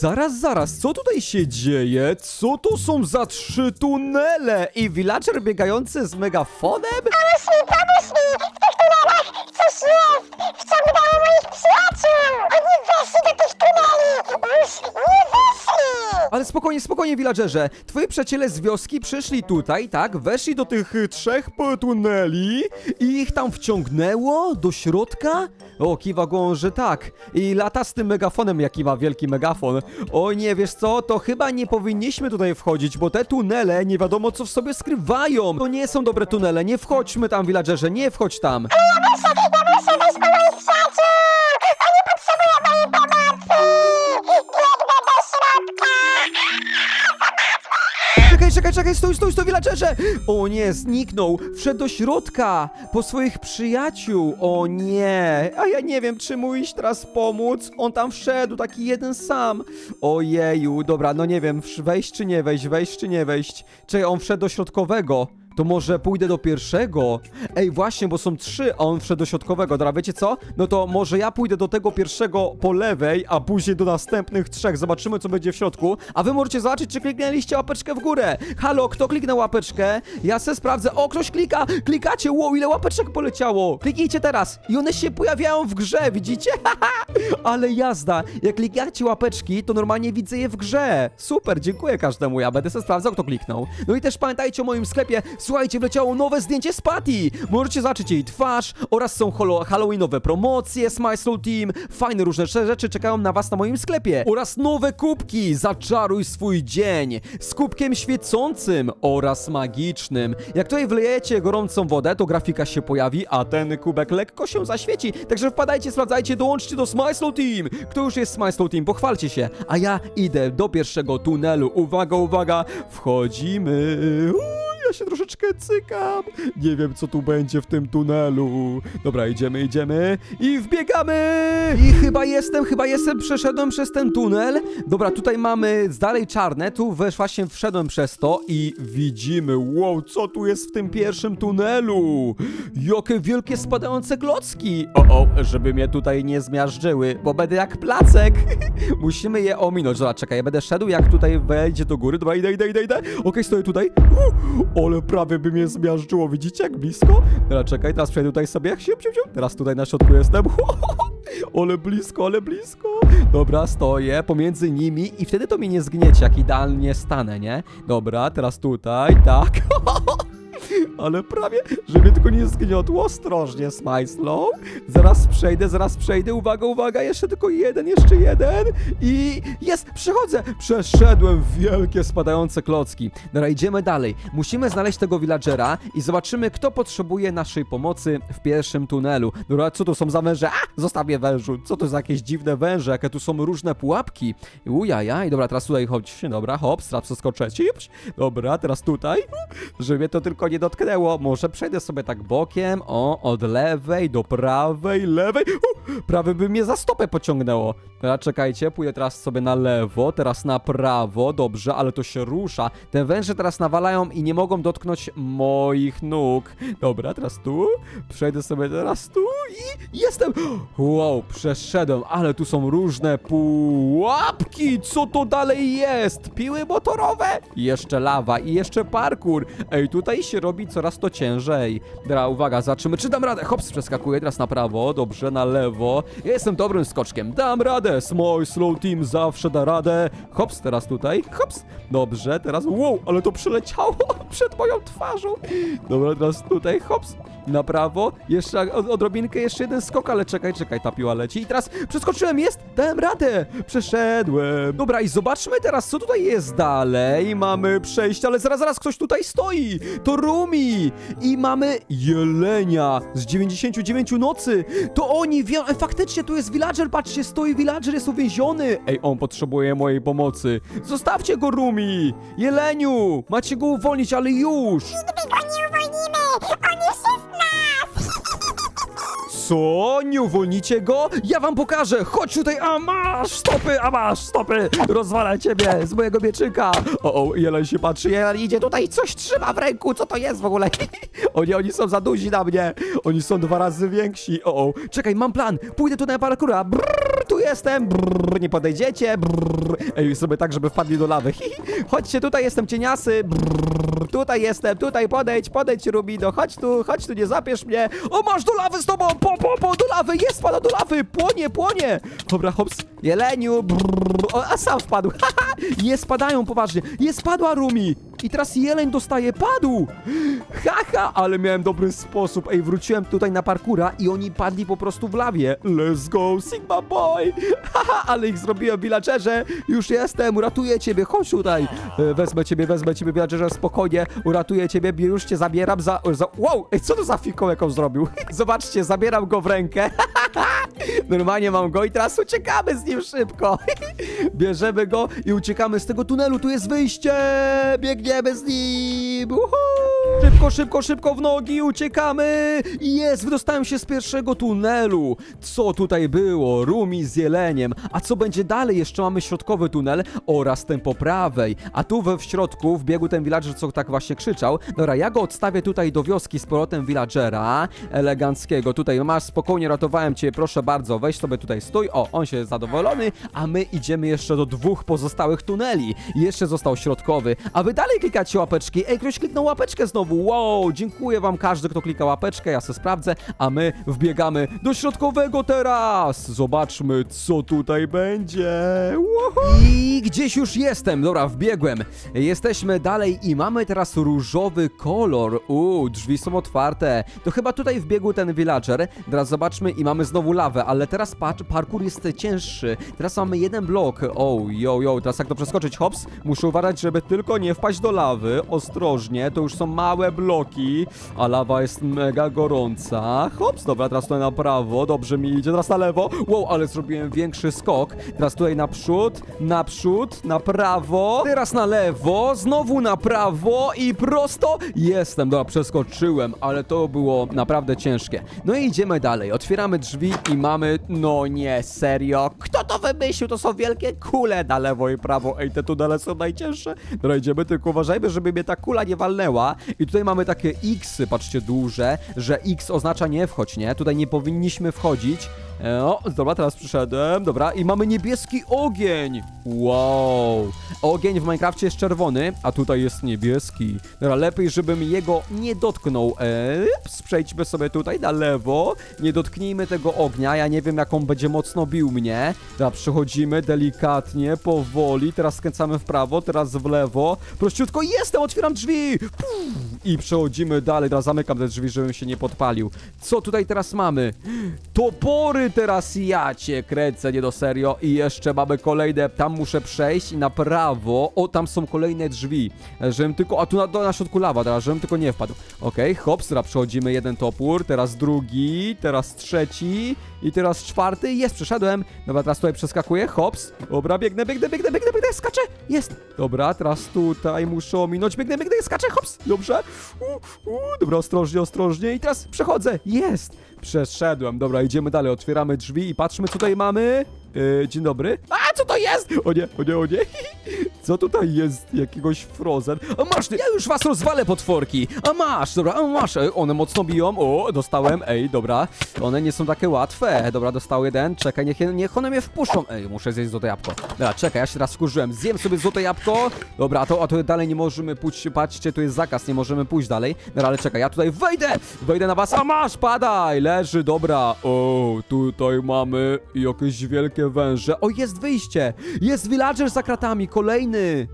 Zaraz, zaraz, co tutaj się dzieje? Co to są za trzy tunele? I villager biegający z megafonem? Mi, pomóż mi! W tych tunelach coś jest! Wciągnęło moich przyjaciół! Oni weszli do tych tuneli! Już nie wyszli! Ale spokojnie, spokojnie, villagerze. Twoi przyjaciele z wioski przyszli tutaj, tak? Weszli do tych y, trzech tuneli i ich tam wciągnęło do środka? O, kiwa głową, że tak. I lata z tym megafonem, jaki ma wielki megafon. O nie, wiesz co? To chyba nie powinniśmy tutaj wchodzić, bo te tunele nie wiadomo co w sobie skrywają. To nie są dobre tunele, nie wchodźmy tam, villagerze, nie wchodź tam. Ja Czekaj, czekaj, stój, stój, stój, villagerze! O nie, zniknął, wszedł do środka, po swoich przyjaciół, o nie, a ja nie wiem, czy mu iść teraz pomóc, on tam wszedł, taki jeden sam, ojeju, dobra, no nie wiem, wejść czy nie wejść, wejść czy nie wejść, czekaj, on wszedł do środkowego, to może pójdę do pierwszego? Ej, właśnie, bo są trzy, a on wszedł do środkowego. Dobra, wiecie co? No to może ja pójdę do tego pierwszego po lewej, a później do następnych trzech. Zobaczymy, co będzie w środku. A wy możecie zobaczyć, czy kliknęliście łapeczkę w górę. Halo, kto kliknął łapeczkę? Ja se sprawdzę. O, ktoś klika! Klikacie! Wow, ile łapeczek poleciało! Kliknijcie teraz! I one się pojawiają w grze, widzicie? Ale jazda! Jak klikacie łapeczki, to normalnie widzę je w grze. Super, dziękuję każdemu. Ja będę sobie sprawdzał, kto kliknął. No i też pamiętajcie o moim sklepie. Słuchajcie, wleciało nowe zdjęcie z Patty. Możecie zobaczyć jej twarz oraz są halloweenowe promocje z My Soul Team. Fajne różne rzeczy czekają na was na moim sklepie. Oraz nowe kubki. Zaczaruj swój dzień. Z kubkiem świecącym oraz magicznym. Jak tutaj wlejecie gorącą wodę, to grafika się pojawi, a ten kubek lekko się zaświeci. Także wpadajcie, sprawdzajcie, dołączcie do Smile Slow Team. Kto już jest Smile Slow Team? Pochwalcie się. A ja idę do pierwszego tunelu. Uwaga, uwaga. Wchodzimy. Uuu, ja się troszeczkę cykam. Nie wiem, co tu będzie w tym tunelu. Dobra, idziemy, idziemy i wbiegamy! I chyba jestem, chyba jestem, przeszedłem przez ten tunel. Dobra, tutaj mamy dalej czarne, tu wesz właśnie wszedłem przez to i widzimy, wow, co tu jest w tym pierwszym tunelu? Jakie wielkie spadające klocki! O, o, żeby mnie tutaj nie zmiażdżyły, bo będę jak placek. Musimy je ominąć. Dobra, czekaj, ja będę szedł, jak tutaj wejdzie do góry. Dobra, idę, idę, idę, idę. Okej, stoję tutaj. Ale prawie by mnie zmiażdżyło, widzicie, jak blisko? Dobra, czekaj, teraz przejdę tutaj sobie. Siup, siup. Teraz tutaj na środku jestem. Ale blisko, ale blisko. Dobra, stoję pomiędzy nimi i wtedy to mnie nie zgniecie, jak idealnie stanę, nie? Dobra, teraz tutaj, tak. Ale prawie, żeby tylko nie zgniotło. Ostrożnie, Smile Slow. Zaraz przejdę, zaraz przejdę. Uwaga, uwaga, jeszcze tylko jeden, jeszcze jeden. I jest, przechodzę. Przeszedłem wielkie spadające klocki. Dobra, idziemy dalej. Musimy znaleźć tego villagera i zobaczymy, kto potrzebuje naszej pomocy w pierwszym tunelu. Dobra, co to są za węże? A, zostawię wężu. Co to za jakieś dziwne węże? Jakie tu są różne pułapki? Ujaja, i dobra, teraz tutaj chodź. Dobra, hop, przeskoczę. Cipś. Dobra, teraz tutaj. Żeby to tylko nie dotknęło. Może przejdę sobie tak bokiem. O, od lewej do prawej, lewej. U, by mnie za stopę pociągnęło. Dobra, czekajcie, pójdę teraz sobie na lewo, teraz na prawo. Dobrze, ale to się rusza. Te węże teraz nawalają i nie mogą dotknąć moich nóg. Dobra, teraz tu. Przejdę sobie teraz tu i jestem. Wow, przeszedłem, ale tu są różne pułapki. Co to dalej jest? Piły motorowe? Jeszcze lawa i jeszcze parkour. Ej, tutaj się robi coraz to ciężej. Dobra, uwaga, zobaczymy, czy dam radę. Hops, przeskakuję teraz na prawo, dobrze, na lewo. Ja jestem dobrym skoczkiem, dam radę. Small Slow Team zawsze da radę. Hops, teraz tutaj, hops. Dobrze, teraz, wow, ale to przeleciało przed moją twarzą. Dobra, teraz tutaj, hops. Na prawo, jeszcze od, odrobinkę, jeszcze jeden skok, ale czekaj, czekaj, ta piła leci. I teraz przeskoczyłem, jest, dałem radę, przeszedłem. Dobra, i zobaczmy teraz, co tutaj jest dalej. Mamy przejście, ale zaraz, zaraz, ktoś tutaj stoi. To Rumi. I mamy Jelenia z 99 nocy. To oni, wie... faktycznie tu jest villager, patrzcie, stoi villager, jest uwięziony. Ej, on potrzebuje mojej pomocy. Zostawcie go, Rumi. Jeleniu, macie go uwolnić, ale już. Co? Nie uwolnicie go? Ja wam pokażę! Chodź tutaj! A masz! Stopy! A masz! Stopy! Rozwalę ciebie z mojego mieczyka! O, o, Jeleń się patrzy, Jeleń idzie tutaj, coś trzyma w ręku, co to jest w ogóle? oni, oni są za duzi na mnie! Oni są dwa razy więksi! O, o, czekaj, mam plan! Pójdę tu na parkura! Brrr, tu jestem! Brrr, nie podejdziecie! Brrr. Ej, sobie tak, żeby wpadli do lawy. Chodźcie, tutaj jestem cieniasy! Brrr, tutaj jestem, tutaj podejdź, podejdź Rubino, chodź tu, chodź tu, nie zapiesz mnie! O, masz do lawy z tobą! Po, po, po, do lawy! Jest, pada do lawy! Płonie, płonie! Dobra, hops, jeleniu, brrr, o, a sam wpadł! Haha, nie spadają poważnie! Nie spadła Rumi! I teraz jeleń dostaje, padł! Haha, ale miałem dobry sposób. Ej, wróciłem tutaj na parkura i oni padli po prostu w lawie. Let's go, Sigma Boy! Haha, ale ich zrobiłem, villagerze! Już jestem, uratuję ciebie, chodź tutaj! E, Wezmę ciebie, wezmę ciebie, villagerze, spokojnie, uratuję ciebie, już cię zabieram za... za... Wow, ej, co to za fikołek on zrobił? Zobaczcie, zabieram go w rękę. Normalnie mam go i teraz uciekamy z nim szybko. Bierzemy go i uciekamy z tego tunelu. Tu jest wyjście! Biegniemy z nim! Uhu! Szybko, szybko, szybko w nogi, uciekamy! Jest, wydostałem się z pierwszego tunelu. Co tutaj było? Rumi z jeleniem. A co będzie dalej? Jeszcze mamy środkowy tunel oraz ten po prawej. A tu we w środku wbiegł ten villager, co tak właśnie krzyczał. Dobra, ja go odstawię tutaj do wioski z powrotem villagera eleganckiego. Tutaj masz, spokojnie ratowałem cię, proszę bardzo, weź sobie tutaj stój. O, on się jest zadowolony, a my idziemy jeszcze do dwóch pozostałych tuneli. Jeszcze został środkowy, a wy dalej klikacie łapeczki. Ej, ktoś kliknął łapeczkę znowu. Wow, dziękuję wam każdy, kto klika łapeczkę, ja se sprawdzę, a my wbiegamy do środkowego teraz. Zobaczmy, co tutaj będzie. Woohoo! I gdzieś już jestem. Dobra, wbiegłem. Jesteśmy dalej i mamy teraz różowy kolor. Uuu, drzwi są otwarte. To chyba tutaj wbiegł ten villager. Teraz zobaczmy i mamy znowu lawę, ale teraz patrz, parkour jest cięższy. Teraz mamy jeden blok. O, yo, yo, teraz jak to przeskoczyć? Hops, muszę uważać, żeby tylko nie wpaść do lawy. Ostrożnie, to już są małe bloki, a lawa jest mega gorąca. Hops, dobra, teraz tutaj na prawo, dobrze mi idzie, teraz na lewo. Wow, ale zrobiłem większy skok. Teraz tutaj naprzód, naprzód, na prawo, teraz na lewo, znowu na prawo i prosto. Jestem, dobra, przeskoczyłem, ale to było naprawdę ciężkie. No i idziemy dalej. Otwieramy drzwi i mamy. No nie, serio. Kto to wymyślił? To są wielkie kule na lewo i prawo. Ej, te tunele są najcięższe. Dobra, idziemy, tylko uważajmy, żeby mnie ta kula nie walnęła. I tutaj mamy takie X, patrzcie, duże, że X oznacza nie wchodź, nie? Tutaj nie powinniśmy wchodzić. E, O, dobra, teraz przyszedłem, dobra, i mamy niebieski ogień! Wow! Ogień w Minecrafcie jest czerwony, a tutaj jest niebieski. Dobra, lepiej, żebym jego nie dotknął. Eee, przejdźmy sobie tutaj na lewo. Nie dotknijmy tego ognia, ja nie wiem, jak on będzie mocno bił mnie. Dobra, przechodzimy delikatnie, powoli, teraz skręcamy w prawo, teraz w lewo. Prościutko, jestem, otwieram drzwi! I przechodzimy dalej, teraz zamykam te drzwi, żebym się nie podpalił. Co tutaj teraz mamy? Topory teraz ja cię kręcę, nie do serio. I jeszcze mamy kolejne, tam muszę przejść na prawo. O, tam są kolejne drzwi. Żebym tylko, a tu na, na środku lawa teraz, żebym tylko nie wpadł. Okej, hops, teraz przechodzimy jeden topór, teraz drugi, teraz trzeci i teraz czwarty. Jest, przeszedłem. Dobra, teraz tutaj przeskakuję, hops. Dobra, biegnę, biegnę, biegnę, biegnę, biegnę, skaczę. Jest. Dobra, teraz tutaj muszę ominąć, biegnę, biegnę, skaczę, hops. Dobrze. U, u, dobra, ostrożnie, ostrożnie i teraz przechodzę. Jest. Przeszedłem. Dobra, idziemy dalej, otwieramy drzwi i patrzmy, co tutaj mamy. Yy, dzień dobry. A, co to jest? O nie, o nie, o nie. Co tutaj jest? Jakiegoś frozen. A masz, ja już was rozwalę, potworki. A masz, dobra, a masz. Ej, one mocno biją. O, dostałem. Ej, dobra. One nie są takie łatwe. Dobra, dostał jeden. Czekaj, niech, niech one mnie wpuszczą. Ej, muszę zjeść złote jabłko. Dobra, czekaj, ja się teraz wkurzyłem. Zjem sobie złote jabłko. Dobra, to, a to dalej nie możemy pójść. Patrzcie, tu jest zakaz, nie możemy pójść dalej. Dobra, ale czekaj, ja tutaj wejdę. Wejdę na was. A masz, padaj. Leży, dobra. O, tutaj mamy jakieś wielkie węże. O, jest wyjście. Jest villager za kratami, kolejny.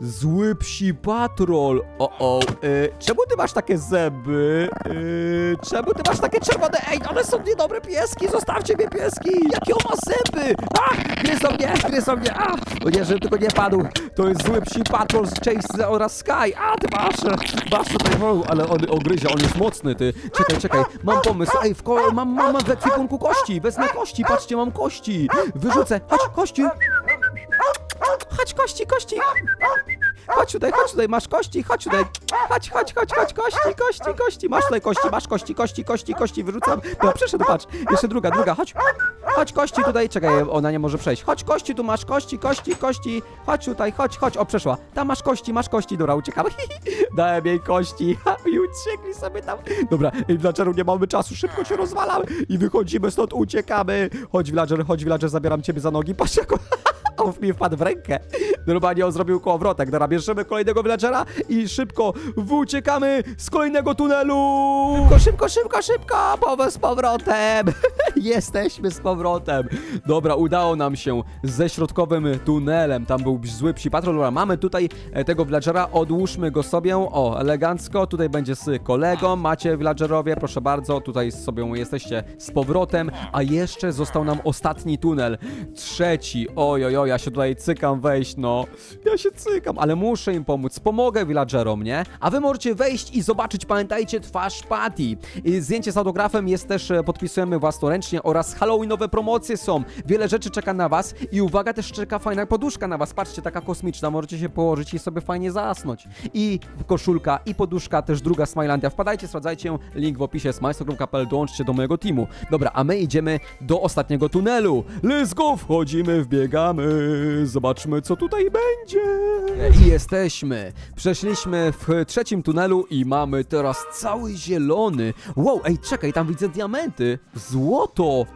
Zły psi patrol. O, o. Y, czemu ty masz takie zęby? Y, czemu ty masz takie czerwone? Ej, one są niedobre pieski. Zostawcie mnie pieski. Jakie on ma zęby? A, gryzą mnie, gryzą mnie. A, o nie, żebym tylko nie padł. To jest zły psi patrol z Chase oraz Sky. A, ty masz. Masz tutaj, ale on ogryzie, on jest mocny, ty. Czekaj, czekaj. Mam pomysł. Ej, w ko- mam, mam w ekwipunku kości. Wezmę kości. Patrzcie, mam kości. Wyrzucę. Chodź, kości. Chodź, kości, kości. chodź tutaj, chodź tutaj, masz kości, chodź tutaj, chodź, chodź, chodź, chodź, kości, kości, kości, masz tutaj kości, masz kości, kości, kości, kości, wyrzucam, no przeszedł, patrz, jeszcze druga, druga, chodź, chodź, kości tutaj, czekaj, ona nie może przejść, chodź, kości, tu masz kości, kości, kości, chodź tutaj, chodź, chodź, o, przeszła, tam masz kości, masz kości, dobra, uciekamy, dałem jej kości, ha, i uciekli sobie tam, dobra, ej, villageru, nie mamy czasu, szybko się rozwalamy. I wychodzimy stąd, uciekamy, chodź, villager, chodź, villager, zabieram ciebie za nogi, patrz, jak on, mi wpadł w rękę, normalnie on zrobił kołowrotek, dobra, bierzemy kolejnego villagera i szybko uciekamy z kolejnego tunelu, szybko, szybko, szybko, szybko, powrót z powrotem, jesteśmy z powrotem, dobra, udało nam się ze środkowym tunelem, tam był zły psi patrol, dobra, mamy tutaj e, tego villagera, odłóżmy go sobie, o, elegancko, tutaj będzie z kolegą, macie villagerowie, proszę bardzo, tutaj sobie jesteście z powrotem, a jeszcze został nam ostatni tunel, trzeci, oj, oj, oj, ja się tutaj cykam wejść, no, ja się cykam, ale muszę im pomóc, pomogę villagerom, nie? A wy możecie wejść i zobaczyć, pamiętajcie, twarz Patty. Zdjęcie z autografem jest też, e, podpisujemy własnoręcznie oraz halloweenowe promocje są, wiele rzeczy czeka na was i uwaga, też czeka fajna poduszka na was, patrzcie, taka kosmiczna, możecie się położyć i sobie fajnie zasnąć. I koszulka, i poduszka, też druga Smilandia, wpadajcie, sprawdzajcie link w opisie smajstogrom.pl, dołączcie do mojego teamu. Dobra, a my idziemy do ostatniego tunelu. Let's go, wchodzimy, wbiegamy, zobaczmy co tutaj będzie. I jesteśmy. Przeszliśmy w trzecim tunelu i mamy teraz cały zielony. Wow, ej, czekaj, tam widzę diamenty. Złoto.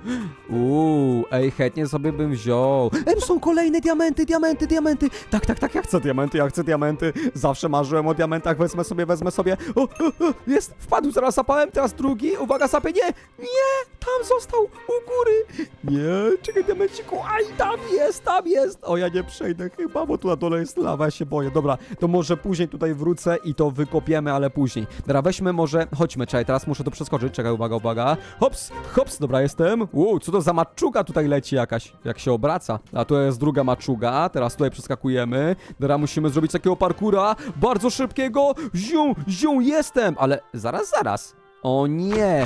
Uuu, ej, chętnie sobie bym wziął. Ej, są kolejne diamenty, diamenty, diamenty. Tak, tak, tak, ja chcę diamenty, ja chcę diamenty. Zawsze marzyłem o diamentach, wezmę sobie, wezmę sobie. O, o, o, jest, wpadł, zaraz sapałem, teraz drugi. Uwaga, sapie, nie, nie, tam został, u góry. Nie, czekaj, diamenciku, aj, tam jest, tam jest. O, ja nie przejdę chyba, bo tu na dole jest lawa, ja się boję. Dobra, to może później tutaj wrócę i to wykopiemy, ale później. Dobra, weźmy może, chodźmy, czekaj, teraz muszę to przeskoczyć, czekaj, uwaga, uwaga. Hops, hops, dobra, jestem. Uuu, co to za maczuga tutaj leci jakaś, jak się obraca. A tu jest druga maczuga, teraz tutaj przeskakujemy. Dobra, musimy zrobić takiego parkura, bardzo szybkiego. Ziu, ziu, jestem, ale zaraz, zaraz. O nie!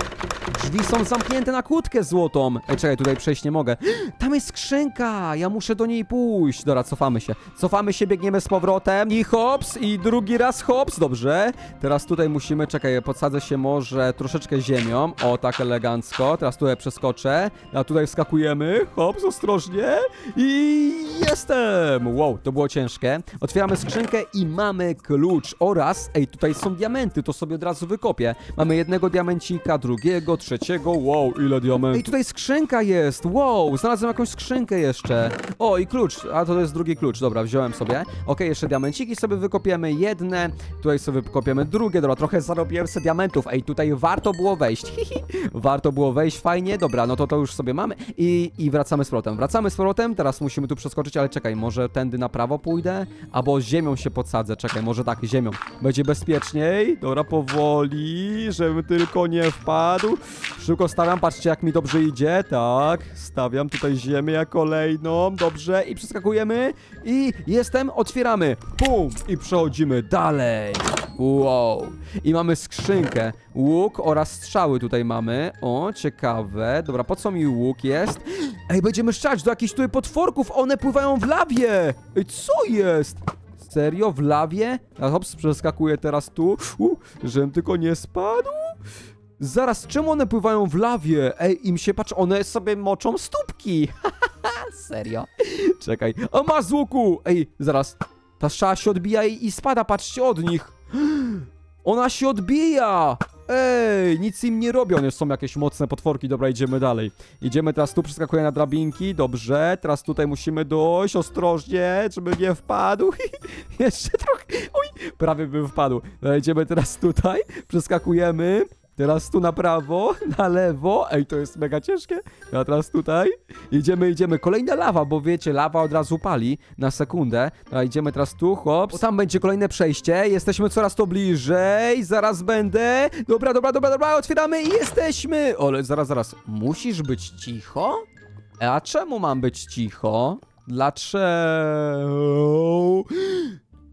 Drzwi są zamknięte na kłódkę złotą. Ej, czekaj, tutaj przejść nie mogę. Tam jest skrzynka! Ja muszę do niej pójść. Dobra, cofamy się. Cofamy się, biegniemy z powrotem. I hops, i drugi raz hops. Dobrze. Teraz tutaj musimy, czekaj, podsadzę się może troszeczkę ziemią. O, tak elegancko. Teraz tutaj przeskoczę. A tutaj wskakujemy. Hops, ostrożnie. I jestem! Wow, to było ciężkie. Otwieramy skrzynkę i mamy klucz. Oraz, ej, tutaj są diamenty, to sobie od razu wykopię. Mamy jednego diamencika, drugiego, trzeciego. Wow, ile diamentów. Ej, tutaj skrzynka jest. Wow, znalazłem jakąś skrzynkę jeszcze. O, i klucz. A to jest drugi klucz. Dobra, wziąłem sobie. Okej, jeszcze diamenciki sobie wykopiemy. Jedne. Tutaj sobie wykopiemy drugie. Dobra, trochę zarobiłem sobie diamentów. Ej, tutaj warto było wejść. Hihi. warto było wejść, fajnie. Dobra, no to to już sobie mamy. I, I wracamy z powrotem. Wracamy z powrotem. Teraz musimy tu przeskoczyć, ale czekaj, może tędy na prawo pójdę? Albo ziemią się podsadzę. Czekaj, może tak, ziemią. Będzie bezpieczniej. Dobra, powoli, żebym tylko nie wpadł. Szybko stawiam, patrzcie jak mi dobrze idzie. Tak, stawiam tutaj ziemię kolejną. Dobrze, i przeskakujemy. I jestem, otwieramy. Pum! I przechodzimy dalej. Wow. I mamy skrzynkę. Łuk oraz strzały tutaj mamy. O, ciekawe. Dobra, po co mi łuk jest? Ej, będziemy strzelać do jakichś tutaj potworków. One pływają w lawie. Ej, co jest? Serio? W lawie? A hops, przeskakuję teraz tu. U, żebym tylko nie spadł. Zaraz, czemu one pływają w lawie? Ej, im się patrz, one sobie moczą stópki. Serio? Czekaj. A masz z! Ej, zaraz. Ta strzała się odbija i, i spada, patrzcie od nich. Ona się odbija! Ej, nic im nie robią, one są jakieś mocne potworki, dobra, idziemy dalej. Idziemy teraz tu, przeskakuję na drabinki, dobrze, teraz tutaj musimy dojść, ostrożnie, żeby nie wpadł. Jeszcze trochę, prawie bym wpadł. Idziemy teraz tutaj, przeskakujemy. Teraz tu na prawo, na lewo. Ej, to jest mega ciężkie. A teraz tutaj. Idziemy, idziemy. Kolejna lawa, bo wiecie, lawa od razu pali na sekundę. A idziemy teraz tu, chłop. Tam będzie kolejne przejście. Jesteśmy coraz to bliżej. Zaraz będę. Dobra, dobra, dobra, dobra. Otwieramy i jesteśmy. Ale zaraz, zaraz. Musisz być cicho? A czemu mam być cicho? Dlaczego?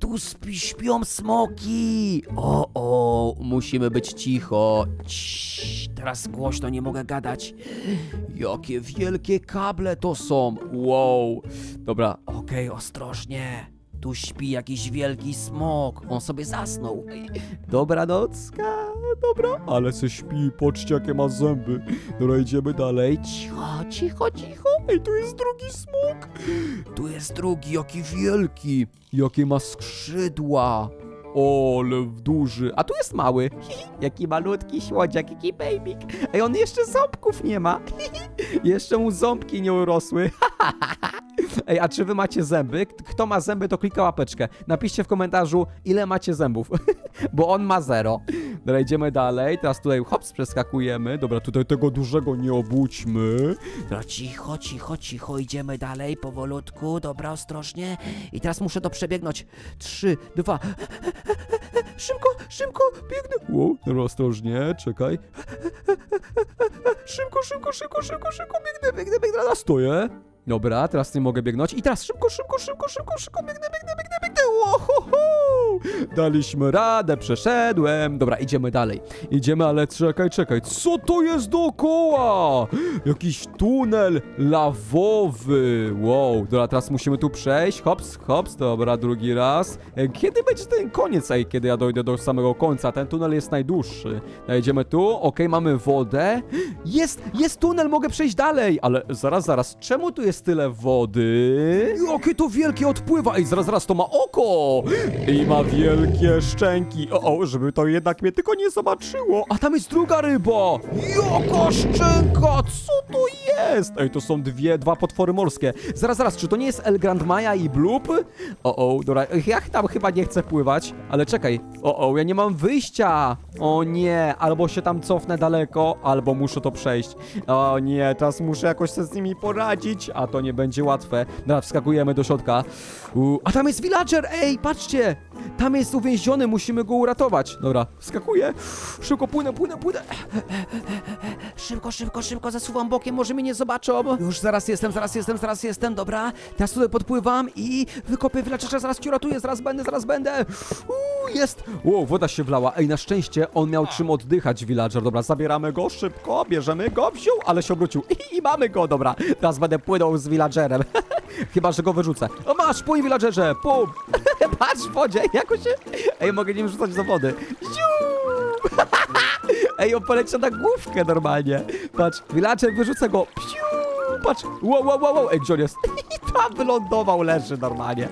Tu spi, śpią smoki! O, o, musimy być cicho. Ciii, teraz głośno, nie mogę gadać. Jakie wielkie kable to są! Wow! Dobra, okej, ostrożnie. Tu śpi jakiś wielki smok. On sobie zasnął. Dobranocka, dobra. Ale se śpi, patrzcie jakie ma zęby. Dobra, idziemy dalej. Cicho, cicho, cicho. Ej, tu jest drugi smok. Tu jest drugi, jaki wielki. Jakie ma skrzydła. O, ale duży. A tu jest mały. Jaki malutki słodziak, jaki babik. Ej, on jeszcze ząbków nie ma. jeszcze mu ząbki nie urosły. Ej, a czy wy macie zęby? Kto ma zęby, to klika łapeczkę. Napiszcie w komentarzu, ile macie zębów. Bo on ma zero. Dobra, idziemy dalej. Teraz tutaj hops, przeskakujemy. Dobra, tutaj tego dużego nie obudźmy. Dobra, cicho, cicho, cicho. Idziemy dalej, powolutku. Dobra, ostrożnie. I teraz muszę to przebiegnąć. Trzy, dwa. Szybko, szybko, biegnę. Wow, dobra, ostrożnie, czekaj. Szybko, szybko, szybko, szybko, szybko, biegnę, biegnę, biegnę, na stoję. Dobra, teraz nie mogę biegnąć. I teraz szybko, szybko, szybko, szybko, szybko, biegnę, biegnę, biegnę, biegnę. Ohoho! Daliśmy radę, przeszedłem. Dobra, idziemy dalej. Idziemy, ale czekaj, czekaj. Co to jest dookoła? Jakiś tunel lawowy. Wow, dobra, teraz musimy tu przejść. Hops, hops, dobra, drugi raz. E, Kiedy będzie ten koniec? Ej, kiedy ja dojdę do samego końca? Ten tunel jest najdłuższy. No, Idziemy tu, okej, mamy wodę. Jest, jest tunel, mogę przejść dalej. Ale zaraz, zaraz, czemu tu jest tyle wody? Jakie to wielkie odpływa. Ej, zaraz, zaraz, to ma oko. I ma wielkie szczęki. O, o, żeby to jednak mnie tylko nie zobaczyło. A tam jest druga ryba. Jaka szczęka, co to jest? Ej, to są dwie, dwa potwory morskie. Zaraz, zaraz, czy to nie jest El Grand Maja i Bloop? O, o, dobra, ja tam chyba nie chcę pływać, ale czekaj. O, o, ja nie mam wyjścia. O nie, albo się tam cofnę daleko, albo muszę to przejść. O nie, teraz muszę jakoś sobie z nimi poradzić, a to nie będzie łatwe. Dobra, wskakujemy do środka. A tam jest villager, ej, patrzcie! Tam jest uwięziony, musimy go uratować. Dobra, wskakuję. Szybko płynę, płynę, płynę. Szybko, szybko, szybko, zasuwam bokiem, może mnie nie zobaczą. Już zaraz jestem, zaraz jestem, zaraz jestem, dobra. Teraz tutaj podpływam i wykopię villagerza, zaraz ci uratuję, zaraz będę, zaraz będę. Uuu, jest. Ło, woda się wlała. Ej, na szczęście on miał czym oddychać, villager. Dobra, zabieramy go szybko, bierzemy go, wziął, ale się obrócił. I, i mamy go, dobra. Teraz będę płynął z villagerem. Chyba, że go wyrzucę. O, masz, płyń, villagerze, pum. Patrz w wodzie, jak on się... Ej, mogę nim rzucać do wody. Ej, on poleciał na główkę normalnie. Patrz, villager wyrzucę go. Psiu! Patrz, wow, wow, wow, wow. Ej, gdzie on jest? I tam wylądował, leży normalnie.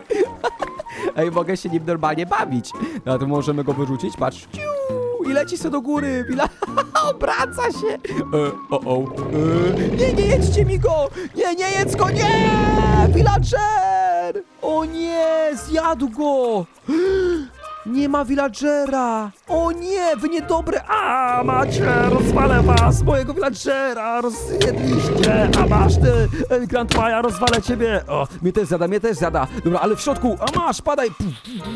Ej, mogę się nim normalnie bawić. No to możemy go wyrzucić, patrz. Ciu, I leci sobie do góry, Wila... Obraca się. E, o, o. E, nie, nie jedźcie mi go! Nie, nie jedz go, nie! Villager! O nie, zjadł go! Nie ma villagera! O nie, wy niedobre! A macie, rozwalę was! Mojego villagera rozjedliście! A masz ty, Grand Maja, rozwalę ciebie! O, mnie też zjada, mnie też zjada! Dobra, ale w środku, a masz, padaj!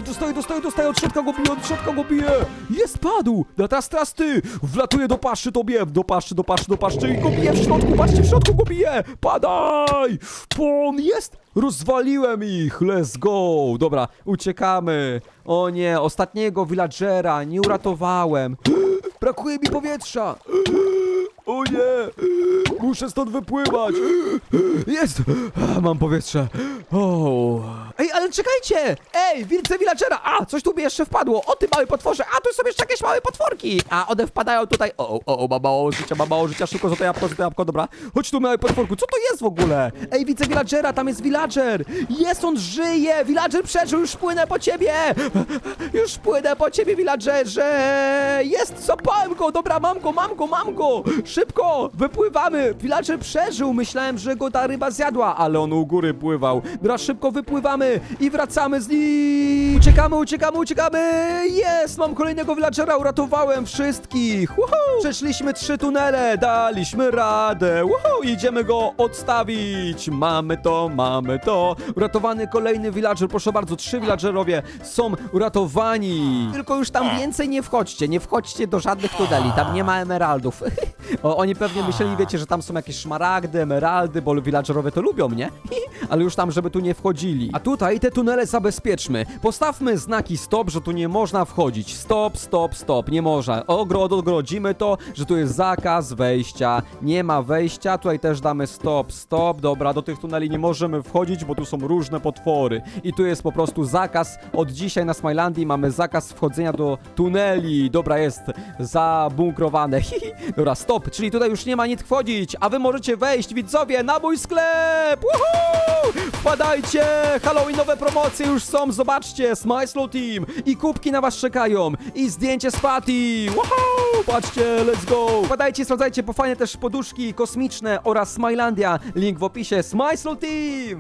Dostaję, dostaję, dostaję, od środka go biję, od środka go biję! Jest, padł! No teraz, teraz ty! Wlatuję do paszczy, tobie! Do paszczy, do paszczy, do paszczy i go biję w środku, patrzcie, w środku go biję! Padaj! Pon, jest! Rozwaliłem ich! Let's go! Dobra, uciekamy! O nie, ostatniego villagera nie uratowałem! Brakuje mi powietrza! O nie! Muszę stąd wypływać! Jest! Mam powietrze! O. Ej, ale czekajcie! Ej, widzę villagera! A, coś tu mi jeszcze wpadło! O, ty mały potworze! A, tu są jeszcze jakieś małe potworki! A, one wpadają tutaj... O, o, o, mam mało życia, mam mało życia, szybko złote jabłko, złote jabłko, dobra. Chodź tu, mały potworku, co to jest w ogóle? Ej, widzę villagera, tam jest villager! Jest, on żyje! Villager przeżył, już płynę po ciebie! Już płynę po ciebie, villagerze! Jest, zapałem go! Dobra, mam go, mam go, mam go! Szybko, wypływamy! Villager przeżył, myślałem, że go ta ryba zjadła, ale on u góry pływał. Dobra, szybko wypływamy i wracamy z nim! Uciekamy, uciekamy, uciekamy! Jest, mam kolejnego villagera, uratowałem wszystkich! Woohoo! Przeszliśmy trzy tunele, daliśmy radę! Woohoo! Idziemy go odstawić! Mamy to, mamy to! Uratowany kolejny villager, proszę bardzo, trzy villagerowie są uratowani! Tylko już tam więcej nie wchodźcie, nie wchodźcie do żadnych tuneli, tam nie ma emeraldów. o, oni pewnie myśleli, wiecie, że tam są jakieś szmaragdy, emeraldy, bo villagerowie to lubią, nie? Ale już tam, żeby tu nie wchodzili. A tutaj te tunele zabezpieczmy. Postawmy znaki stop, że tu nie można wchodzić. Stop, stop, stop, nie można. Ogro- ogrodzimy to, że tu jest zakaz wejścia. Nie ma wejścia, tutaj też damy stop, stop. Dobra, do tych tuneli nie możemy wchodzić, bo tu są różne potwory. I tu jest po prostu zakaz. Od dzisiaj na Smilandii mamy zakaz wchodzenia do tuneli. Dobra, jest zabunkrowane. Dobra, stop, czyli tutaj już nie ma nic wchodzić, a wy możecie wejść, widzowie, na mój sklep! Wpadajcie! Halloweenowe promocje już są, zobaczcie! Smile Slow Team! I kubki na was czekają! I zdjęcie z Patty! Woohoo! Patrzcie, let's go! Wpadajcie, sprawdzajcie, po fajne też poduszki kosmiczne oraz Smilandia. Link w opisie. Smile Slow Team!